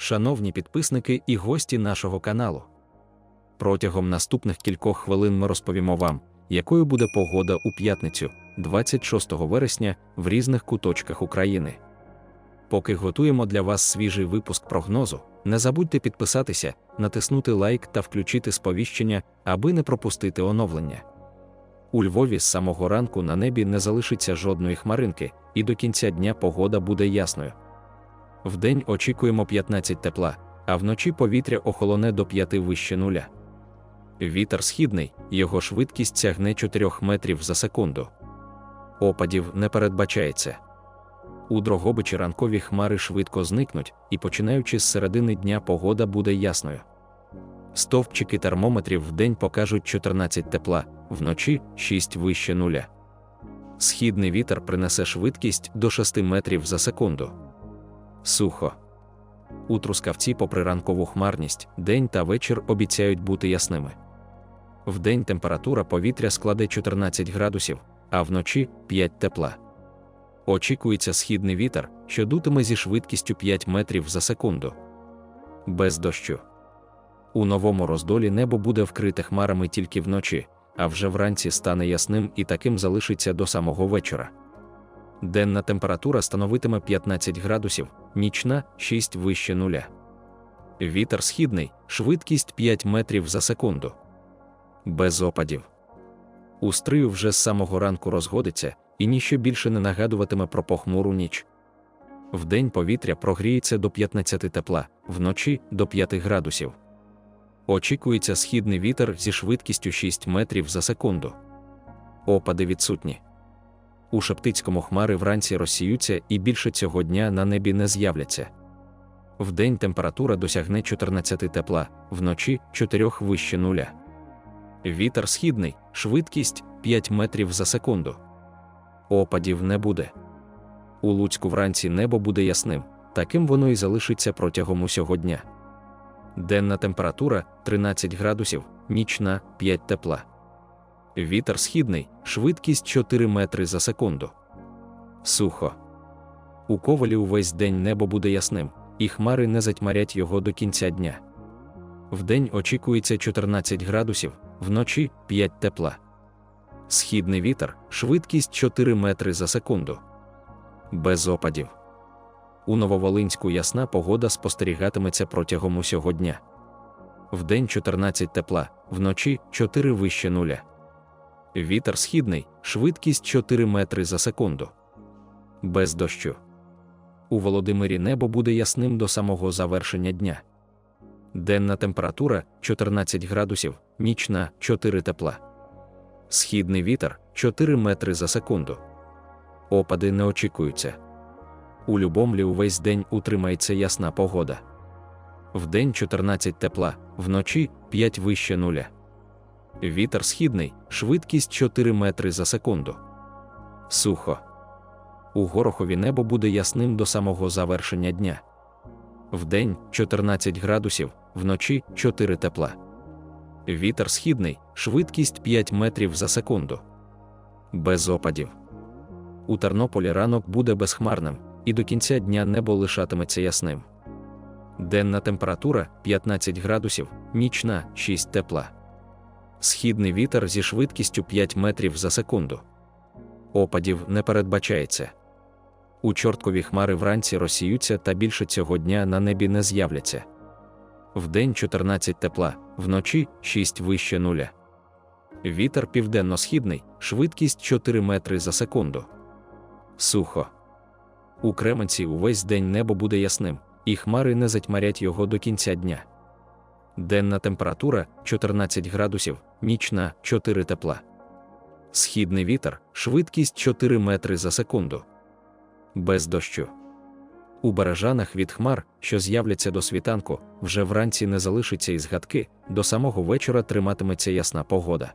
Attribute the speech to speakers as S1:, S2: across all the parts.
S1: шановні підписники і гості нашого каналу. Протягом наступних кількох хвилин ми розповімо вам, якою буде погода у п'ятницю, 26 вересня, в різних куточках України. Поки готуємо для вас свіжий випуск прогнозу, не забудьте підписатися, натиснути лайк та включити сповіщення, аби не пропустити оновлення. У Львові з самого ранку на небі не залишиться жодної хмаринки, і до кінця дня погода буде ясною. Вдень очікуємо 15 тепла, а вночі повітря охолоне до 5 вище нуля. Вітер східний, його швидкість сягне 4 метрів за секунду. Опадів не передбачається. У Дрогобичі ранкові хмари швидко зникнуть, і починаючи з середини дня погода буде ясною. Стовпчики термометрів вдень покажуть 14 тепла, вночі 6 вище нуля. Східний вітер принесе швидкість до 6 метрів за секунду. Сухо. У трускавці, попри ранкову хмарність, день та вечір обіцяють бути ясними. Вдень температура повітря складе 14 градусів, а вночі 5 тепла. Очікується східний вітер, що дутиме зі швидкістю 5 метрів за секунду. Без дощу. У новому роздолі небо буде вкрите хмарами тільки вночі, а вже вранці стане ясним і таким залишиться до самого вечора. Денна температура становитиме 15 градусів, нічна 6 вище нуля. Вітер східний, швидкість 5 метрів за секунду. Без опадів. У стрию вже з самого ранку розгодиться, і ніщо більше не нагадуватиме про похмуру ніч. Вдень повітря прогріється до 15 тепла, вночі до 5 градусів. Очікується східний вітер зі швидкістю 6 метрів за секунду. Опади відсутні. У Шептицькому хмари вранці розсіються і більше цього дня на небі не з'являться. Вдень температура досягне 14 тепла, вночі 4 вище нуля. Вітер східний, швидкість 5 метрів за секунду. Опадів не буде. У Луцьку вранці небо буде ясним, таким воно і залишиться протягом усього дня. Денна температура 13 градусів, нічна 5 тепла. Вітер східний, швидкість 4 метри за секунду. Сухо. У ковалі увесь день небо буде ясним, і хмари не затьмарять його до кінця дня. Вдень очікується 14 градусів, вночі 5 тепла. Східний вітер, швидкість 4 метри за секунду. Без опадів. У Нововолинську ясна погода спостерігатиметься протягом усього дня. Вдень 14 тепла, вночі 4 вище нуля. Вітер східний, швидкість 4 метри за секунду. Без дощу. У Володимирі небо буде ясним до самого завершення дня. Денна температура 14 градусів, нічна 4 тепла. Східний вітер 4 метри за секунду. Опади не очікуються. У Любомлі увесь день утримається ясна погода. Вдень 14 тепла, вночі 5 вище нуля. Вітер східний, швидкість 4 метри за секунду. Сухо. У Горохові небо буде ясним до самого завершення дня. Вдень 14 градусів, вночі 4 тепла. Вітер східний, швидкість 5 метрів за секунду. Без опадів. У Тернополі ранок буде безхмарним, і до кінця дня небо лишатиметься ясним. Денна температура 15 градусів, нічна 6 тепла. Східний вітер зі швидкістю 5 метрів за секунду. Опадів не передбачається. У чорткові хмари вранці розсіються та більше цього дня на небі не з'являться. Вдень 14 тепла, вночі 6 вище нуля. Вітер південно-східний, швидкість 4 метри за секунду. Сухо. У Кременці увесь день небо буде ясним, і хмари не затьмарять його до кінця дня. Денна температура 14 градусів, нічна 4 тепла. Східний вітер, швидкість 4 метри за секунду. Без дощу. У бережанах від хмар, що з'являться до світанку, вже вранці не залишиться із гадки, до самого вечора триматиметься ясна погода.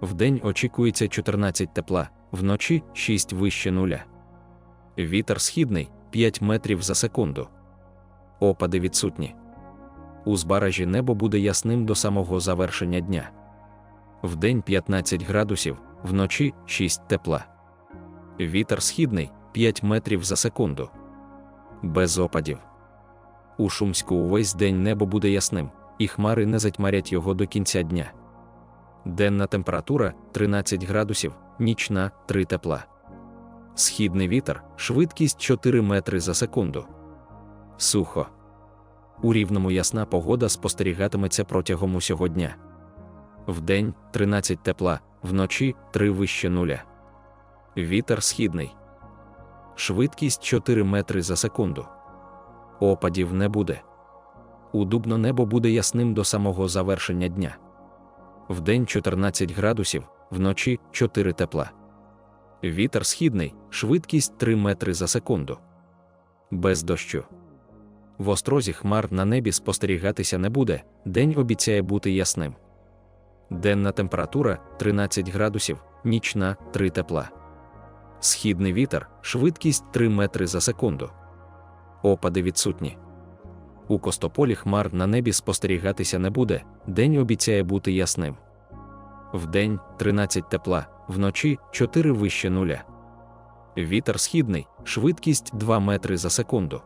S1: Вдень очікується 14 тепла, вночі 6 вище нуля. Вітер східний 5 метрів за секунду. Опади відсутні. У збаражі небо буде ясним до самого завершення дня. Вдень 15 градусів, вночі 6 тепла. Вітер східний 5 метрів за секунду. Без опадів. У Шумську увесь день небо буде ясним, і хмари не затьмарять його до кінця дня. Денна температура 13 градусів, нічна 3 тепла. Східний вітер, швидкість 4 метри за секунду. Сухо. У рівному ясна погода спостерігатиметься протягом усього дня. Вдень 13 тепла, вночі 3 вище нуля. Вітер східний. Швидкість 4 метри за секунду. Опадів не буде. У дубно небо буде ясним до самого завершення дня. Вдень 14 градусів, вночі 4 тепла. Вітер східний, швидкість 3 метри за секунду. Без дощу. В острозі хмар на небі спостерігатися не буде, день обіцяє бути ясним. Денна температура 13 градусів, нічна 3 тепла. Східний вітер, швидкість 3 метри за секунду. Опади відсутні. У костополі хмар на небі спостерігатися не буде, день обіцяє бути ясним. Вдень 13 тепла, вночі 4 вище нуля. Вітер східний, швидкість 2 метри за секунду.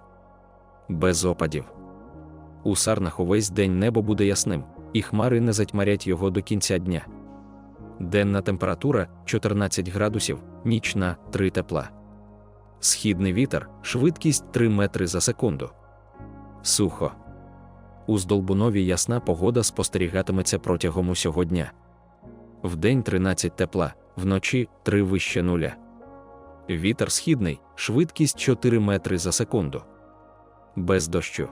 S1: Без опадів. У сарнах увесь день небо буде ясним, і хмари не затьмарять його до кінця дня. Денна температура 14 градусів, нічна 3 тепла. Східний вітер, швидкість 3 метри за секунду. Сухо. У Здолбунові ясна погода спостерігатиметься протягом усього дня. Вдень 13 тепла, вночі 3 вище нуля. Вітер східний, швидкість 4 метри за секунду. Без дощу.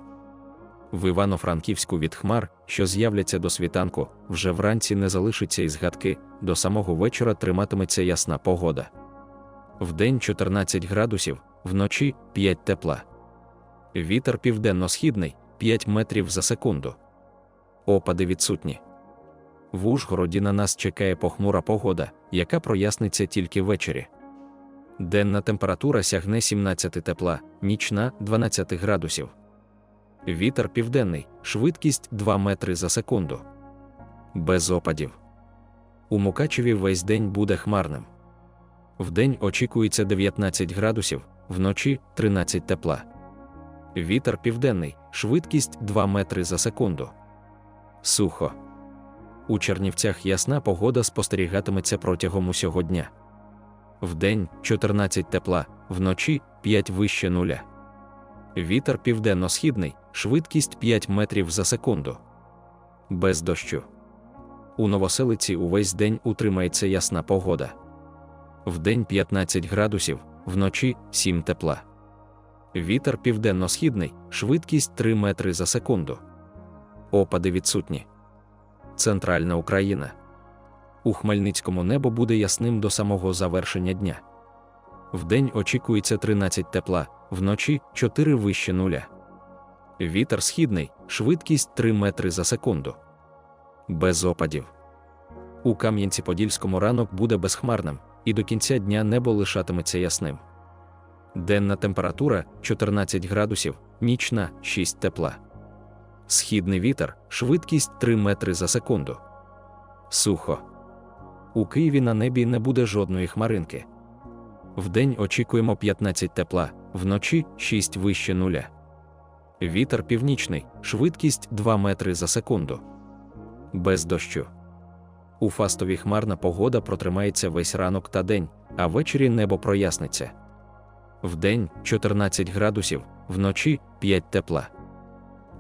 S1: В Івано-Франківську від хмар, що з'являться до світанку, вже вранці не залишиться і згадки, до самого вечора триматиметься ясна погода. Вдень 14 градусів, вночі 5 тепла. Вітер південно-східний 5 метрів за секунду. Опади відсутні. В Ужгороді на нас чекає похмура погода, яка проясниться тільки ввечері. Денна температура сягне 17 тепла, нічна 12 градусів. Вітер південний, швидкість 2 метри за секунду. Без опадів. У Мукачеві весь день буде хмарним. Вдень очікується 19 градусів, вночі 13 тепла. Вітер південний, швидкість 2 метри за секунду. Сухо. У Чернівцях ясна погода спостерігатиметься протягом усього дня. Вдень 14 тепла, вночі 5 вище нуля. Вітер південно-східний, швидкість 5 метрів за секунду. Без дощу. У новоселиці увесь день утримається ясна погода. Вдень 15 градусів, вночі 7 тепла. Вітер південно-східний, швидкість 3 метри за секунду. Опади відсутні. Центральна Україна. У Хмельницькому небо буде ясним до самого завершення дня. Вдень очікується 13 тепла, вночі 4 вище нуля. Вітер східний, швидкість 3 метри за секунду. Без опадів. У Кам'янці-Подільському ранок буде безхмарним, і до кінця дня небо лишатиметься ясним. Денна температура 14 градусів, нічна 6 тепла. Східний вітер, швидкість 3 метри за секунду. Сухо. У Києві на небі не буде жодної хмаринки. Вдень очікуємо 15 тепла, вночі 6 вище нуля. Вітер північний, швидкість 2 метри за секунду. Без дощу. У фастові хмарна погода протримається весь ранок та день, а ввечері небо проясниться. Вдень 14 градусів, вночі 5 тепла.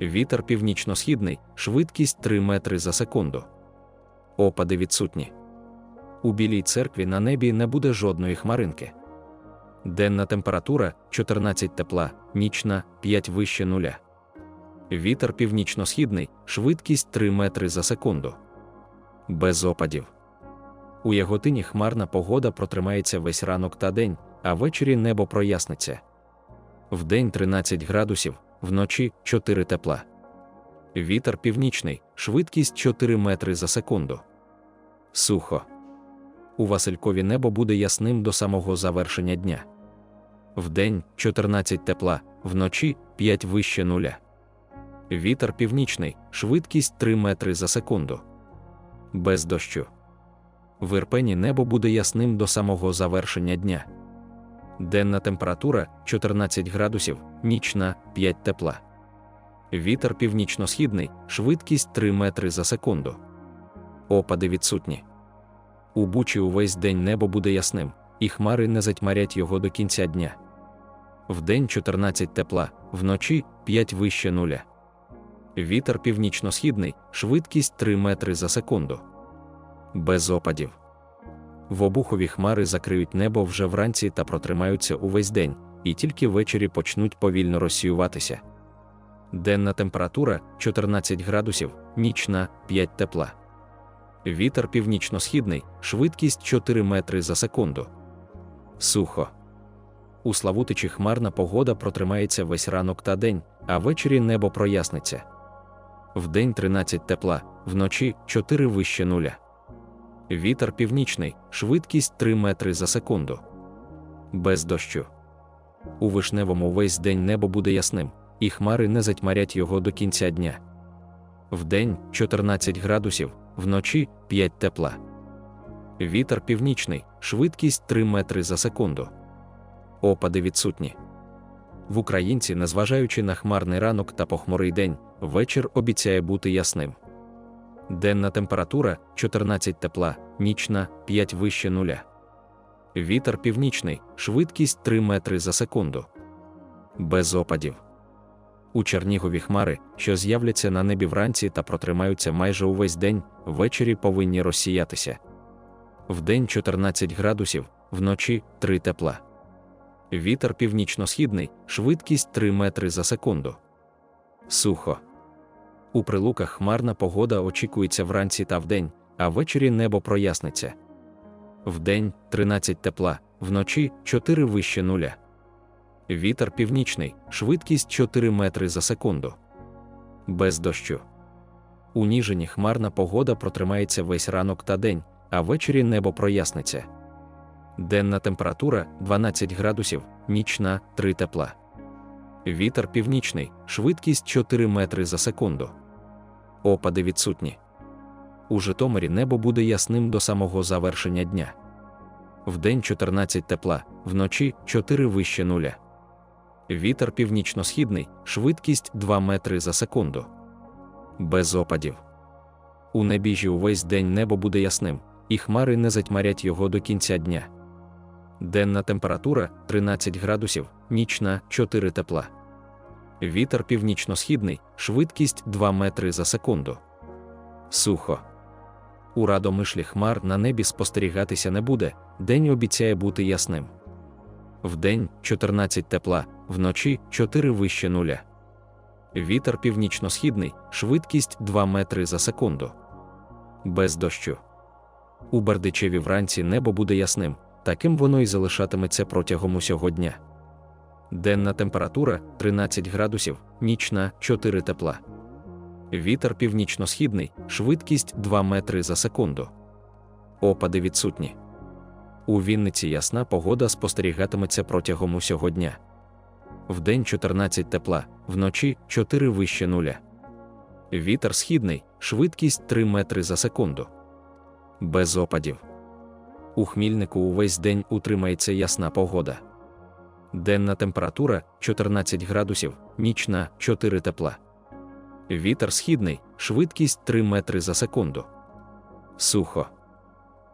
S1: Вітер північно-східний, швидкість 3 метри за секунду. Опади відсутні. У білій церкві на небі не буде жодної хмаринки. Денна температура 14 тепла, нічна 5 вище нуля. Вітер північно-східний, швидкість 3 метри за секунду. Без опадів. У Яготині хмарна погода протримається весь ранок та день, а ввечері небо проясниться. Вдень 13 градусів, вночі 4 тепла. Вітер північний, швидкість 4 метри за секунду. Сухо. У Василькові небо буде ясним до самого завершення дня. Вдень 14 тепла, вночі 5 вище нуля. Вітер північний, швидкість 3 метри за секунду. Без дощу. В Ірпені небо буде ясним до самого завершення дня. Денна температура 14 градусів, нічна 5 тепла. Вітер північно-східний, швидкість 3 метри за секунду. Опади відсутні. У Бучі увесь день небо буде ясним, і хмари не затьмарять його до кінця дня. Вдень 14 тепла, вночі 5 вище нуля. Вітер північно-східний, швидкість 3 метри за секунду. Без опадів. В обухові хмари закриють небо вже вранці та протримаються увесь день, і тільки ввечері почнуть повільно розсіюватися. Денна температура 14 градусів, нічна 5 тепла. Вітер північно-східний, швидкість 4 метри за секунду. Сухо. У Славутичі хмарна погода протримається весь ранок та день, а ввечері небо проясниться. Вдень 13 тепла, вночі 4 вище нуля. Вітер північний, швидкість 3 метри за секунду. Без дощу. У вишневому весь день небо буде ясним, і хмари не затьмарять його до кінця дня. Вдень 14 градусів, вночі 5 тепла. Вітер північний, швидкість 3 метри за секунду. Опади відсутні. В Українці, незважаючи на хмарний ранок та похмурий день, вечір обіцяє бути ясним. Денна температура 14 тепла, нічна 5 вище нуля. Вітер північний, швидкість 3 метри за секунду. Без опадів. У Чернігові хмари, що з'являться на небі вранці та протримаються майже увесь день, ввечері повинні розсіятися. Вдень 14 градусів, вночі 3 тепла. Вітер північно-східний, швидкість 3 метри за секунду. Сухо. У прилуках хмарна погода очікується вранці та вдень, а ввечері небо проясниться. Вдень 13 тепла, вночі 4 вище нуля. Вітер північний, швидкість 4 метри за секунду. Без дощу. У Ніжині хмарна погода протримається весь ранок та день, а ввечері небо проясниться. Денна температура 12 градусів, нічна 3 тепла. Вітер північний, швидкість 4 метри за секунду. Опади відсутні. У Житомирі небо буде ясним до самого завершення дня. Вдень 14 тепла, вночі 4 вище нуля. Вітер північно-східний, швидкість 2 метри за секунду. Без опадів. У небіжі увесь день небо буде ясним, і хмари не затьмарять його до кінця дня. Денна температура 13 градусів, нічна 4 тепла. Вітер північно-східний, швидкість 2 метри за секунду. Сухо. У радомишлі хмар на небі спостерігатися не буде, день обіцяє бути ясним. Вдень 14 тепла, вночі 4 вище нуля. Вітер північно-східний, швидкість 2 метри за секунду. Без дощу. У Бердичеві вранці небо буде ясним, таким воно й залишатиметься протягом усього дня. Денна температура 13 градусів, нічна 4 тепла. Вітер північно-східний, швидкість 2 метри за секунду. Опади відсутні. У Вінниці ясна погода спостерігатиметься протягом усього дня. Вдень 14 тепла, вночі 4 вище нуля. Вітер східний, швидкість 3 метри за секунду. Без опадів. У хмільнику увесь день утримається ясна погода. Денна температура 14 градусів, нічна 4 тепла. Вітер східний, швидкість 3 метри за секунду. Сухо.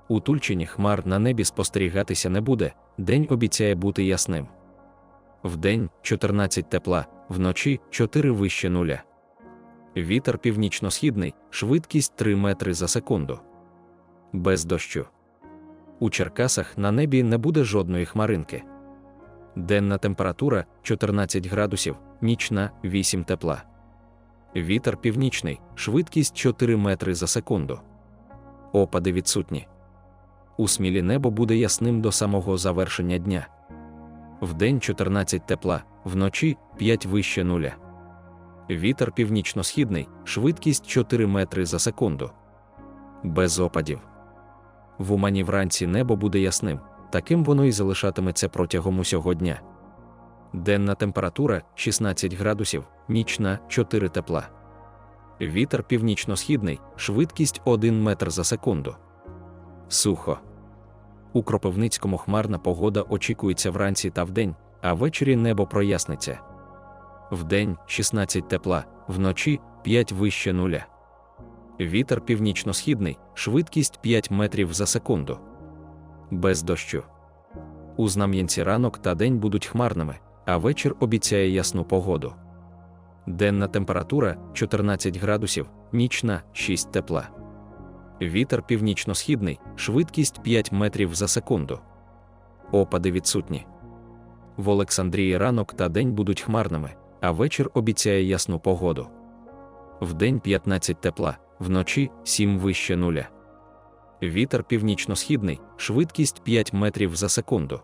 S1: У Тульчині хмар на небі спостерігатися не буде, день обіцяє бути ясним. Вдень 14 тепла, вночі 4 вище нуля. Вітер північно-східний, швидкість 3 метри за секунду. Без дощу. У Черкасах на небі не буде жодної хмаринки. Денна температура 14 градусів, нічна 8 тепла. Вітер північний, швидкість 4 метри за секунду. Опади відсутні. У смілі небо буде ясним до самого завершення дня. Вдень 14 тепла, вночі 5 вище нуля. Вітер північно-східний, швидкість 4 метри за секунду. Без опадів. В Умані вранці небо буде ясним, таким воно і залишатиметься протягом усього дня. Денна температура 16 градусів, нічна 4 тепла. Вітер північно-східний, швидкість 1 метр за секунду. Сухо. У Кропивницькому хмарна погода очікується вранці та вдень, а ввечері небо проясниться. Вдень 16 тепла, вночі 5 вище нуля. Вітер північно-східний, швидкість 5 метрів за секунду. Без дощу. У Знам'янці ранок та день будуть хмарними, а вечір обіцяє ясну погоду. Денна температура 14 градусів, нічна 6 тепла. Вітер північно-східний, швидкість 5 метрів за секунду. Опади відсутні. В Олександрії ранок та день будуть хмарними, а вечір обіцяє ясну погоду. Вдень 15 тепла, вночі 7 вище нуля. Вітер північно-східний, швидкість 5 метрів за секунду.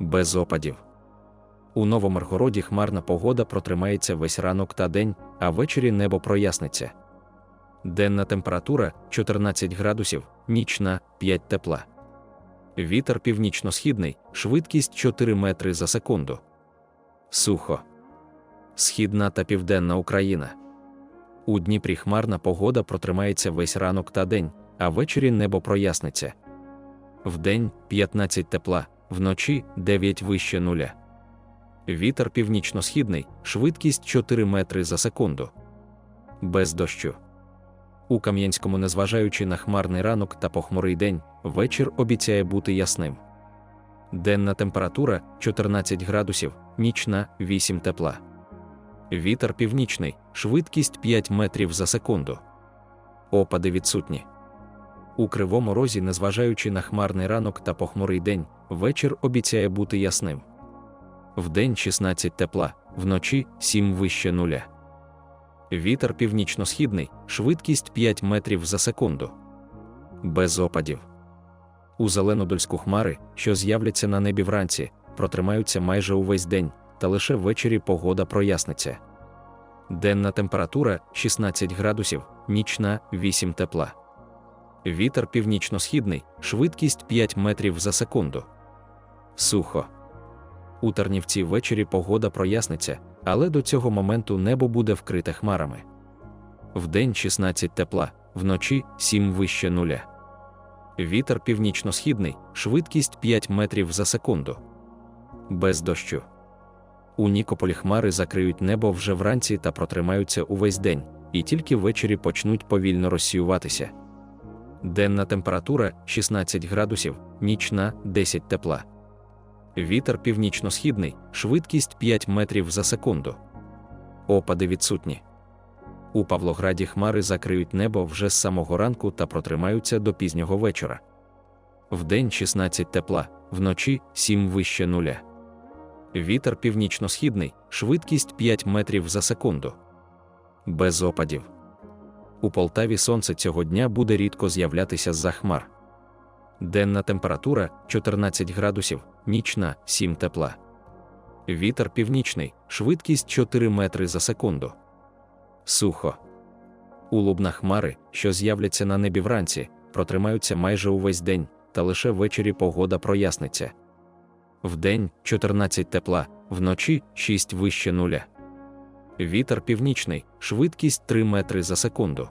S1: Без опадів. У Новомиргороді хмарна погода протримається весь ранок та день, а ввечері небо проясниться. Денна температура 14 градусів, нічна 5 тепла. Вітер північно-східний, швидкість 4 метри за секунду. Сухо. Східна та південна Україна. У Дніпрі хмарна погода протримається весь ранок та день, а ввечері небо проясниться. Вдень 15 тепла, вночі 9 вище нуля. Вітер північно-східний, швидкість 4 метри за секунду. Без дощу. У Кам'янському, незважаючи на хмарний ранок та похмурий день, вечір обіцяє бути ясним. Денна температура 14 градусів, нічна 8 тепла. Вітер північний, швидкість 5 метрів за секунду. Опади відсутні. У кривому розі, незважаючи на хмарний ранок та похмурий день, вечір обіцяє бути ясним. Вдень 16 тепла, вночі 7 вище нуля. Вітер північно-східний, швидкість 5 метрів за секунду. Без опадів. У Зеленодольську хмари, що з'являться на небі вранці, протримаються майже увесь день, та лише ввечері погода проясниться. Денна температура 16 градусів, нічна 8 тепла. Вітер північно-східний, швидкість 5 метрів за секунду. Сухо. У Тернівці ввечері погода проясниться, але до цього моменту небо буде вкрите хмарами. Вдень 16 тепла, вночі 7 вище нуля. Вітер північно-східний, швидкість 5 метрів за секунду. Без дощу. У Нікополі хмари закриють небо вже вранці та протримаються увесь день, і тільки ввечері почнуть повільно розсіюватися. Денна температура 16 градусів, нічна 10 тепла. Вітер північно-східний, швидкість 5 метрів за секунду. Опади відсутні. У Павлограді хмари закриють небо вже з самого ранку та протримаються до пізнього вечора. Вдень 16 тепла, вночі 7 вище нуля. Вітер північно-східний, швидкість 5 метрів за секунду. Без опадів. У Полтаві сонце цього дня буде рідко з'являтися з-за хмар. Денна температура 14 градусів, нічна 7 тепла. Вітер північний, швидкість 4 метри за секунду. Сухо. У Лубна хмари, що з'являться на небі вранці, протримаються майже увесь день, та лише ввечері погода проясниться. Вдень 14 тепла, вночі 6 вище нуля. Вітер північний, швидкість 3 метри за секунду.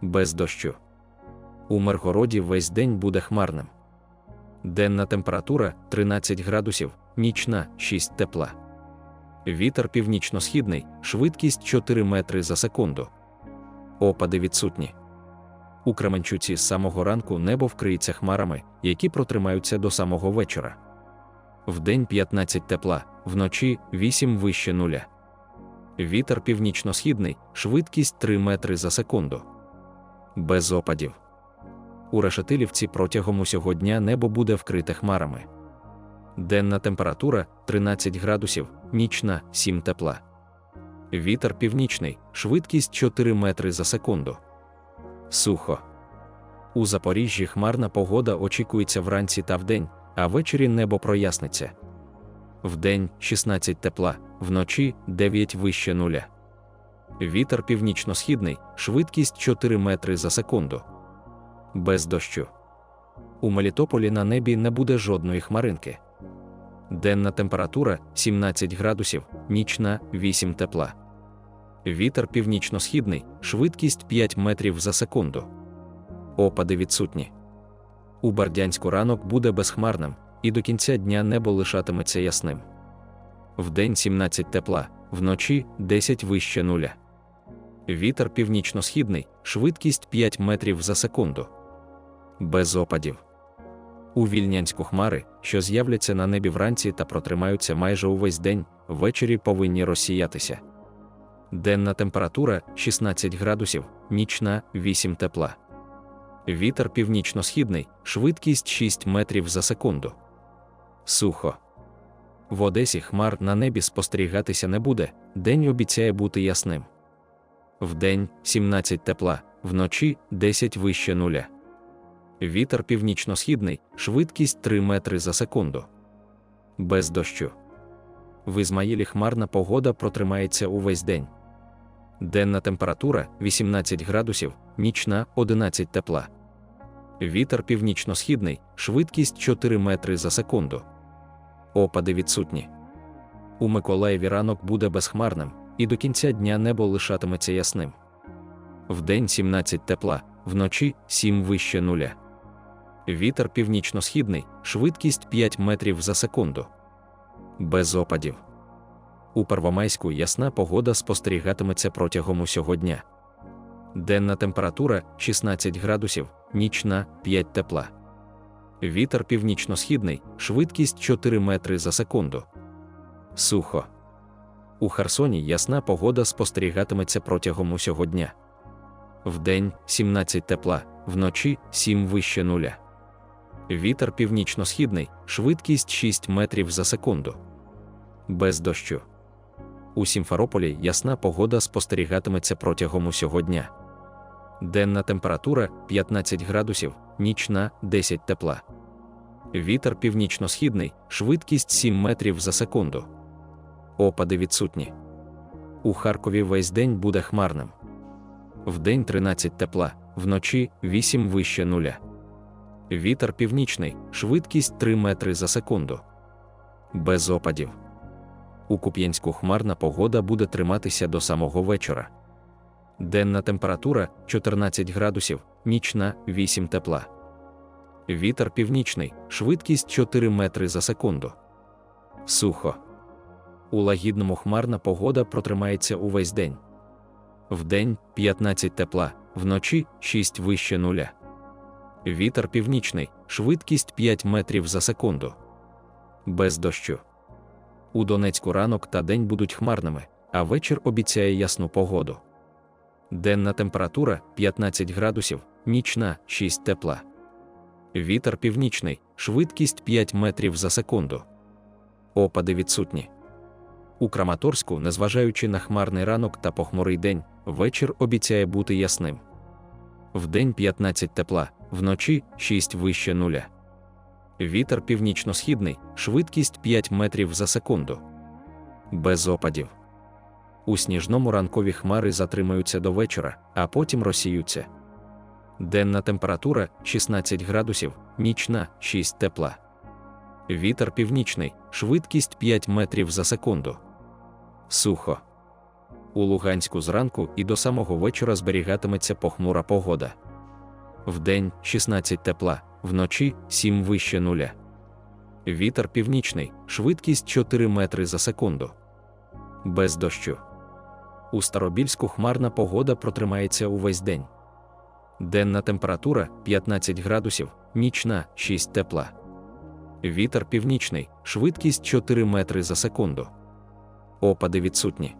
S1: Без дощу. У Миргороді весь день буде хмарним. Денна температура 13 градусів, нічна 6 тепла. Вітер північно-східний, швидкість 4 метри за секунду. Опади відсутні. У Кременчуці з самого ранку небо вкриється хмарами, які протримаються до самого вечора. Вдень 15 тепла, вночі 8 вище нуля. Вітер північно-східний, швидкість 3 метри за секунду. Без опадів. У Решетилівці протягом усього дня небо буде вкрите хмарами. Денна температура 13 градусів, нічна 7 тепла. Вітер північний, швидкість 4 метри за секунду. Сухо. У Запоріжжі хмарна погода очікується вранці та вдень, а ввечері небо проясниться. Вдень 16 тепла, вночі 9 вище нуля. Вітер північно-східний, швидкість 4 метри за секунду. Без дощу. У Мелітополі на небі не буде жодної хмаринки. Денна температура 17 градусів, нічна 8 тепла. Вітер північно-східний, швидкість 5 метрів за секунду. Опади відсутні. У Бардянську ранок буде безхмарним, і до кінця дня небо лишатиметься ясним. Вдень 17 тепла, вночі 10 вище нуля. Вітер північно-східний, швидкість 5 метрів за секунду. Без опадів. У вільнянську хмари, що з'являться на небі вранці та протримаються майже увесь день, ввечері повинні розсіятися. Денна температура 16 градусів, нічна 8 тепла. Вітер північно-східний, швидкість 6 метрів за секунду. Сухо. В Одесі хмар на небі спостерігатися не буде, день обіцяє бути ясним. Вдень 17 тепла, вночі 10 вище нуля. Вітер північно-східний, швидкість 3 метри за секунду. Без дощу. В Ізмаїлі хмарна погода протримається увесь день. Денна температура 18 градусів, нічна 11 тепла. Вітер північно-східний, швидкість 4 метри за секунду. Опади відсутні. У Миколаєві ранок буде безхмарним, і до кінця дня небо лишатиметься ясним. Вдень 17 тепла, вночі 7 вище нуля. Вітер північно-східний, швидкість 5 метрів за секунду. Без опадів. У Первомайську ясна погода спостерігатиметься протягом усього дня. Денна температура 16 градусів, нічна 5 тепла. Вітер північно-східний, швидкість 4 метри за секунду. Сухо. У Херсоні ясна погода спостерігатиметься протягом усього дня. Вдень 17 тепла, вночі 7 вище нуля. Вітер північно-східний, швидкість 6 метрів за секунду. Без дощу. У Сімферополі ясна погода спостерігатиметься протягом усього дня. Денна температура 15 градусів, нічна 10 тепла. Вітер північно-східний, швидкість 7 метрів за секунду. Опади відсутні. У Харкові весь день буде хмарним. Вдень 13 тепла, вночі 8 вище нуля. Вітер північний, швидкість 3 метри за секунду. Без опадів. У Куп'янську хмарна погода буде триматися до самого вечора. Денна температура 14 градусів, нічна 8 тепла. Вітер північний, швидкість 4 метри за секунду. Сухо. У лагідному хмарна погода протримається увесь день. Вдень 15 тепла, вночі 6 вище нуля. Вітер північний, швидкість 5 метрів за секунду. Без дощу. У Донецьку ранок та день будуть хмарними, а вечір обіцяє ясну погоду. Денна температура 15 градусів, нічна 6 тепла. Вітер північний, швидкість 5 метрів за секунду. Опади відсутні. У Краматорську, незважаючи на хмарний ранок та похмурий день, вечір обіцяє бути ясним. Вдень 15 тепла, вночі 6 вище нуля. Вітер північно-східний, швидкість 5 метрів за секунду. Без опадів. У сніжному ранкові хмари затримаються до вечора, а потім розсіються. Денна температура 16 градусів, нічна 6 тепла. Вітер північний, швидкість 5 метрів за секунду. Сухо. У Луганську зранку і до самого вечора зберігатиметься похмура погода. Вдень 16 тепла, вночі 7 вище нуля. Вітер північний, швидкість 4 метри за секунду. Без дощу. У Старобільську хмарна погода протримається увесь день. Денна температура 15 градусів, нічна 6 тепла. Вітер північний, швидкість 4 метри за секунду. Опади відсутні.